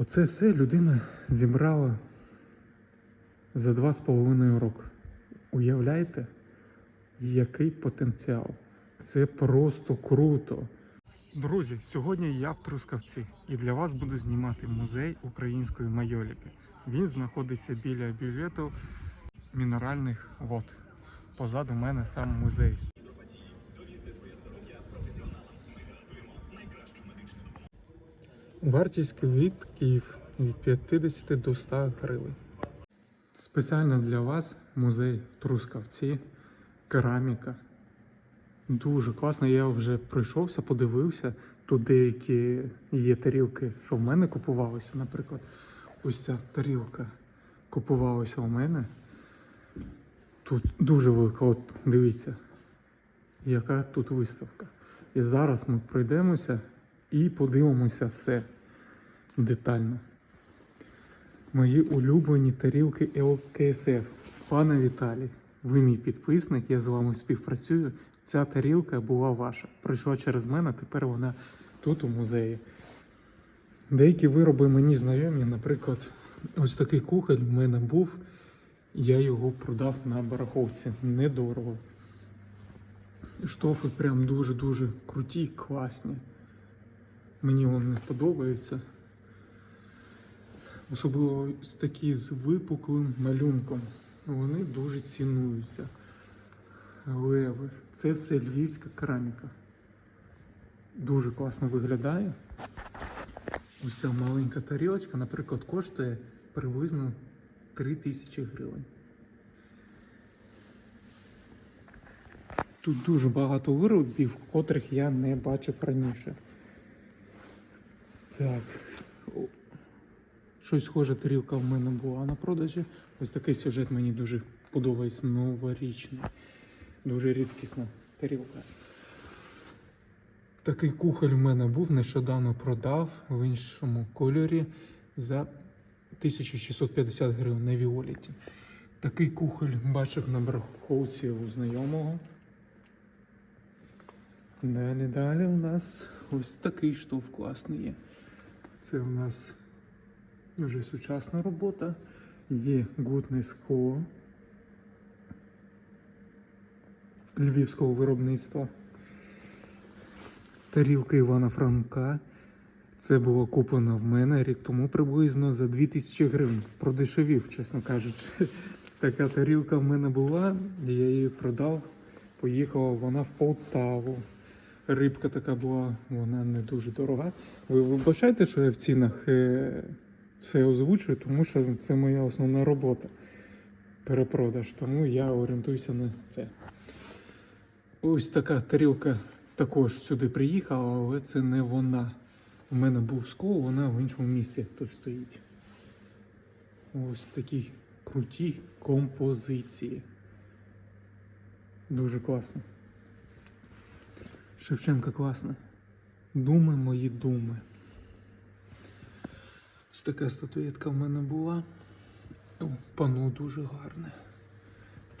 Оце все людина зібрала за два з половиною роки. Уявляєте, який потенціал? Це просто круто. Друзі, сьогодні я в Трускавці і для вас буду знімати музей української майоліки. Він знаходиться біля бювету мінеральних вод. Позаду мене сам музей. Вартість квітків від 50 до 100 гривень. Спеціально для вас музей Трускавці, кераміка. Дуже класно. Я вже пройшовся, подивився. Тут деякі є тарілки, що в мене купувалися. Наприклад, ось ця тарілка купувалася у мене. Тут дуже велика, от дивіться, яка тут виставка. І зараз ми пройдемося і подивимося все детально. Мої улюблені тарілки ЛКСФ. Пане Віталій, ви мій підписник, я з вами співпрацюю. Ця тарілка була ваша. Прийшла через мене, тепер вона тут у музеї. Деякі вироби мені знайомі, наприклад, ось такий кухоль в мене був, я його продав на бараховці недорого. Штофи прям дуже-дуже круті, класні. Мені вони подобаються. Особливо ось такі з випуклим малюнком. Вони дуже цінуються. Леви. Це все львівська кераміка. Дуже класно виглядає. Ось ця маленька тарілочка, наприклад, коштує приблизно 3 тисячі гривень. Тут дуже багато виробів, котрих я не бачив раніше. Так. Щось схоже тарілка в мене була на продажі. Ось такий сюжет мені дуже подобається. Новорічний. Дуже рідкісна тарілка. Такий кухоль в мене був, нещодавно продав в іншому кольорі за 1650 гривень на Віоліті. Такий кухоль бачив на бараховці у знайомого. Далі, далі у нас ось такий штоф класний є. Це у нас вже сучасна робота. Є гутне скло львівського виробництва. Тарілка Івана Франка. Це було куплено в мене рік тому приблизно за 2000 гривень. Продешевів, чесно кажучи. Така тарілка в мене була, я її продав. Поїхала вона в Полтаву. Рибка така була, вона не дуже дорога. Ви вибачайте, що я в цінах е, все озвучую, тому що це моя основна робота. Перепродаж, тому я орієнтуюся на це. Ось така тарілка також сюди приїхала, але це не вона. У мене був скло, вона в іншому місці тут стоїть. Ось такі круті композиції. Дуже класно. Шевченка класна. Думи мої думи. Ось така статуетка в мене була. О, пано дуже гарне.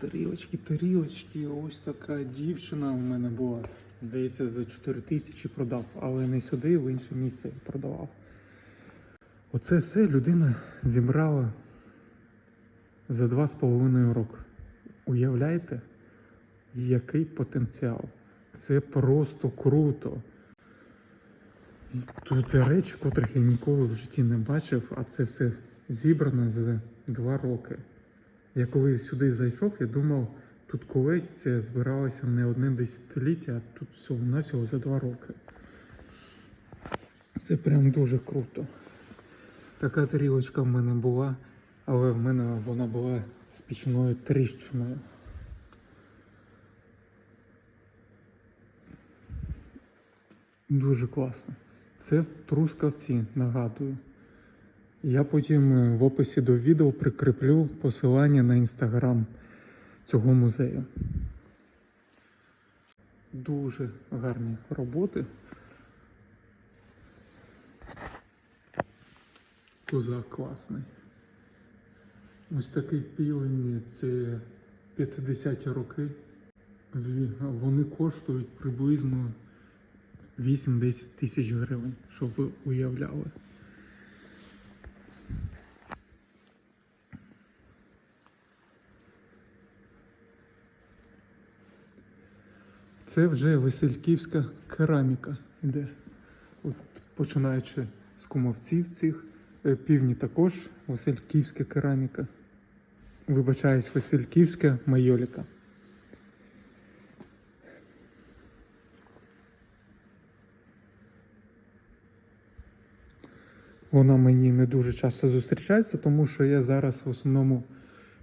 Тарілочки, тарілочки. Ось така дівчина в мене була. Здається, за 4 тисячі продав, але не сюди, в інше місце продавав. Оце все людина зібрала за 2,5 роки. Уявляєте, який потенціал? Це просто круто. Тут речі, котрих я ніколи в житті не бачив, а це все зібрано за 2 роки. Я коли сюди зайшов, я думав, тут колекція збиралася не одне десятиліття, а тут всього навсього за два роки. Це прям дуже круто. Така тарілочка в мене була, але в мене вона була з пічною тріщиною. Дуже класно. Це в Трускавці, нагадую. Я потім е, в описі до відео прикріплю посилання на інстаграм цього музею. Дуже гарні роботи. Козак класний. Ось такий півень це 50-ті роки. Вони коштують приблизно 8-10 тисяч гривень, щоб ви уявляли. Це вже весельківська кераміка йде. Починаючи з кумовців цих, е, півні також весельківська кераміка. Вибачаюсь, весельківська майоліка. Вона мені не дуже часто зустрічається, тому що я зараз в основному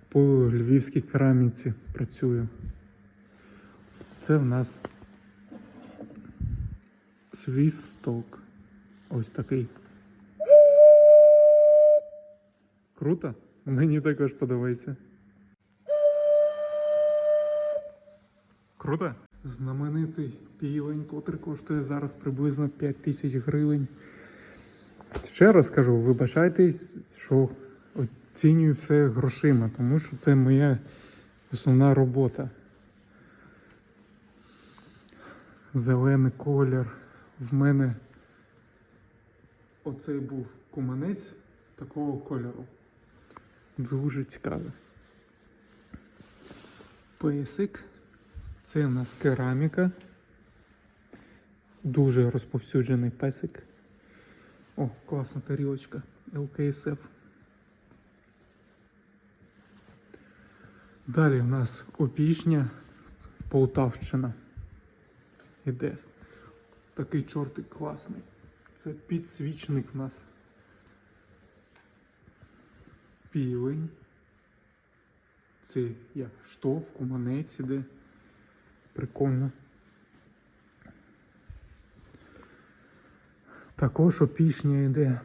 по львівській кераміці працюю. Це в нас свісток. Ось такий. Круто? Мені також подобається. Круто? Знаменитий півень, котрий коштує зараз приблизно 5 тисяч гривень. Ще раз кажу, вибачайтесь, що оцінюю все грошима, тому що це моя основна робота. Зелений колір. В мене оцей був куманець такого кольору. Дуже цікавий. Песик. Це у нас кераміка. Дуже розповсюджений песик. О, класна тарілочка ЛКСФ. Далі в нас опішня Полтавщина. Іде. Такий чортик класний. Це підсвічник в нас. Півень. Це як штовх, куманець іде. Прикольно. Також опішня йде.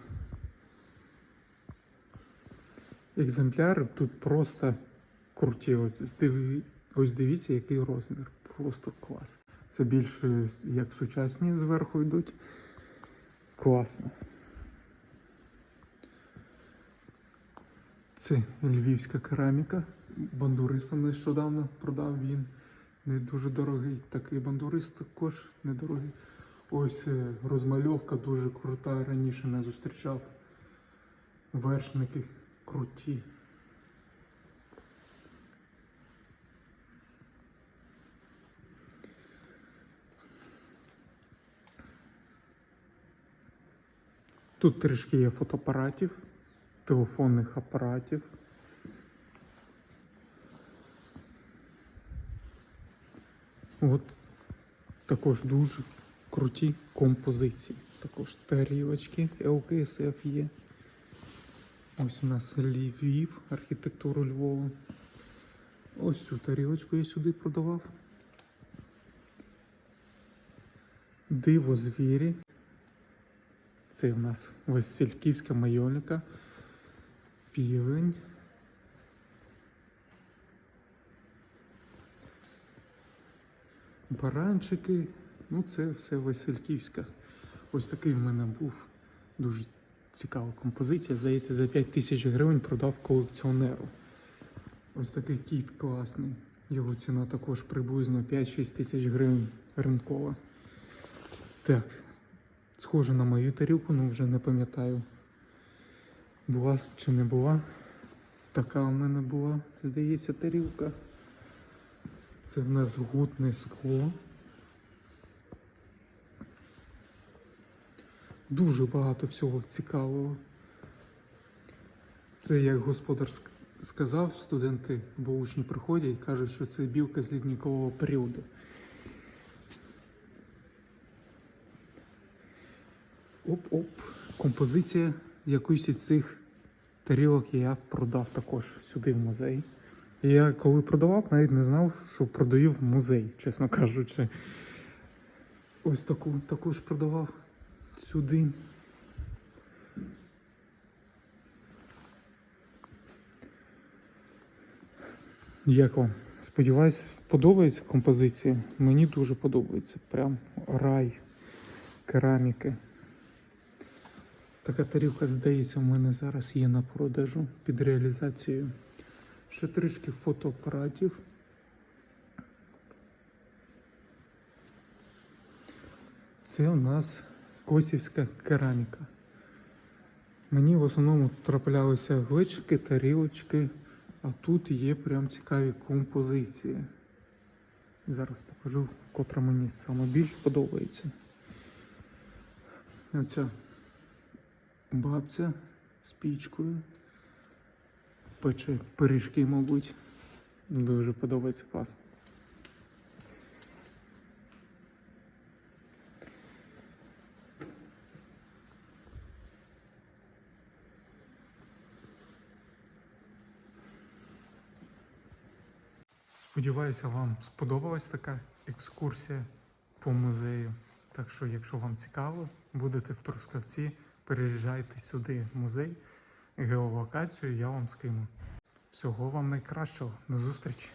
Екземпляри тут просто круті. Ось, дивіться, який розмір. Просто клас. Це більше як сучасні зверху йдуть. Класно. Це львівська кераміка. Бандуристам нещодавно продав він. Не дуже дорогий. Такий бандурист також недорогий. Ось е, розмальовка дуже крута. Раніше не зустрічав. Вершники круті. Тут трішки є фотоапаратів, телефонних апаратів. От також дуже круті композиції. Також тарілочки ЛКСФ є. Ось у нас Львів, архітектуру Львова. Ось цю тарілочку я сюди продавав. Диво звірі. Це у нас Васильківська майоліка. Півень. Баранчики. Ну, це все Васильківська. Ось такий в мене був дуже цікава композиція. Здається, за 5 тисяч гривень продав колекціонеру. Ось такий кіт класний. Його ціна також приблизно 5-6 тисяч гривень ринкова. Так, схоже на мою тарілку, ну вже не пам'ятаю. Була чи не була. Така у мене була, здається, тарілка. Це в нас гутне скло. Дуже багато всього цікавого. Це як господар сказав, студенти або учні приходять і кажуть, що це білка з ліднікового періоду. Оп-оп. Композиція якоїсь із цих тарілок я продав також сюди в музей. Я коли продавав, навіть не знав, що продаю в музей, чесно кажучи. Ось таку також продавав сюди. Як вам? Сподіваюсь, подобається композиція. Мені дуже подобається. Прям рай кераміки. Така тарілка, здається, у мене зараз є на продажу під реалізацією. Ще трішки фотоапаратів. Це у нас косівська кераміка. Мені в основному траплялися глечики, тарілочки, а тут є прям цікаві композиції. Зараз покажу, котра мені саме більш подобається. Оця бабця з пічкою. Пече пиріжки, мабуть. Дуже подобається клас. Сподіваюся, вам сподобалась така екскурсія по музею. Так що, якщо вам цікаво, будете в Трускавці, переїжджайте сюди в музей. Геолокацію я вам скину. Всього вам найкращого. До зустрічі!